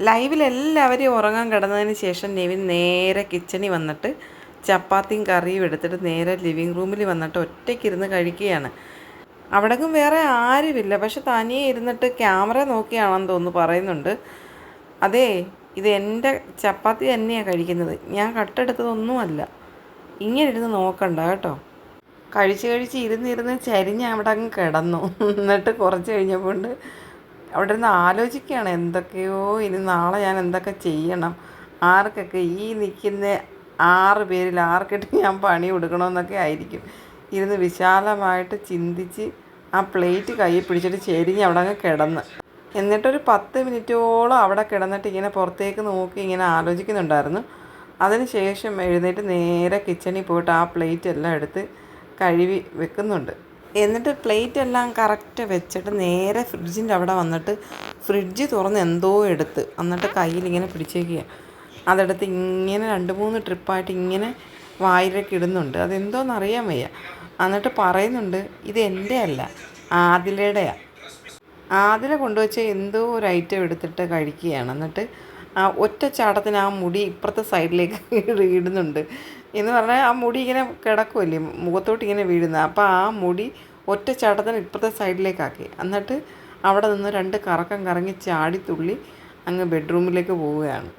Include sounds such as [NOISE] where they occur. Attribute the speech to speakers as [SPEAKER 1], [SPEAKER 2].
[SPEAKER 1] ലൈവിൽ എല്ലാവരെയും ഉറങ്ങാൻ കിടന്നതിന് ശേഷം നെവിൻ നേരെ കിച്ചണിൽ വന്നിട്ട് ചപ്പാത്തിയും കറിയും എടുത്തിട്ട് നേരെ ലിവിങ് റൂമിൽ വന്നിട്ട് ഒറ്റയ്ക്കിരുന്ന് കഴിക്കുകയാണ്. അവിടേക്കും വേറെ ആരുമില്ല. പക്ഷെ തനിയെ ഇരുന്നിട്ട് ക്യാമറ നോക്കിയാണെന്ന് തോന്നുന്നു പറയുന്നുണ്ട്. അതേ ഇത് എന്റെ ചപ്പാത്തി തന്നെയാണ് കഴിക്കുന്നത്. ഞാൻ കട്ടെടുത്തതൊന്നുമല്ല. ഇങ്ങനെ ഇരുന്ന് നോക്കണ്ട കേട്ടോ. കഴിച്ച് കഴിച്ച് ഇരുന്നിരുന്ന് ചരിഞ്ഞ് അവിടെ അങ്ങ് കിടന്നു. [LAUGHS] എന്നിട്ട് കുറച്ച് കഴിഞ്ഞപ്പോൾ അവിടെ ഇരുന്ന് ആലോചിക്കുകയാണ് എന്തൊക്കെയോ ഇനി നാളെ ഞാൻ എന്തൊക്കെ ചെയ്യണം? ആർക്കൊക്കെ ഈ നിൽക്കുന്ന ആറ് പേരിൽ ആർക്കിട്ട് ഞാൻ പണി കൊടുക്കണമെന്നൊക്കെ ആയിരിക്കും. ഇരുന്ന് വിശാലമായിട്ട് ചിന്തിച്ച് ആ പ്ലേറ്റ് കൈ പിടിച്ചിട്ട് ചെരിഞ്ഞ് അവിടെ അങ്ങ് കിടന്ന്. എന്നിട്ടൊരു പത്ത് മിനിറ്റോളം അവിടെ കിടന്നിട്ട് ഇങ്ങനെ പുറത്തേക്ക് നോക്കി ഇങ്ങനെ ആലോചിക്കുന്നുണ്ടായിരുന്നു. അതിനുശേഷം എഴുന്നേറ്റ് നേരെ കിച്ചണിൽ പോയിട്ട് ആ പ്ലേറ്റ് എല്ലാം എടുത്ത് കഴുകി വെക്കുന്നുണ്ട്. എന്നിട്ട് പ്ലേറ്റ് എല്ലാം കറക്റ്റ് വെച്ചിട്ട് നേരെ ഫ്രിഡ്ജിന്റെ അവിടെ വന്നിട്ട് ഫ്രിഡ്ജ് തുറന്ന് എന്തോ എടുത്ത്. എന്നിട്ട് കയ്യിൽ ഇങ്ങനെ പിടിച്ചേക്കുക. അതെടുത്ത് ഇങ്ങനെ രണ്ട് മൂന്ന് ട്രിപ്പായിട്ട് ഇങ്ങനെ വായിലേക്ക് ഇടുന്നുണ്ട്. അതെന്തോന്ന് അറിയാൻ വയ്യ. എന്നിട്ട് പറയുന്നുണ്ട് ഇത് എന്റെ അല്ല ആദിലയുടെയാണ് ആദില കൊണ്ടുവച്ച എന്തോ ഒരു ഐറ്റം എടുത്തിട്ട് കഴിക്കുകയാണ്. എന്നിട്ട് ആ ഒറ്റ ചാട്ടത്തിന് ആ മുടി ഇപ്പുറത്തെ സൈഡിലേക്ക് [LAUGHS] ഇടുന്നുണ്ട് എന്ന് പറഞ്ഞാൽ ആ മുടി ഇങ്ങനെ കിടക്കുമല്ലേ മുഖത്തോട്ട് ഇങ്ങനെ വീഴുന്നത് അപ്പോൾ ആ മുടി ഒറ്റ ചാട്ടത്തിന് ഇപ്പുറത്തെ സൈഡിലേക്കാക്കി. എന്നിട്ട് അവിടെ നിന്ന് രണ്ട് കറക്കം കറങ്ങി ചാടി തുള്ളി അങ്ങ് ബെഡ്റൂമിലേക്ക് പോവുകയാണ്.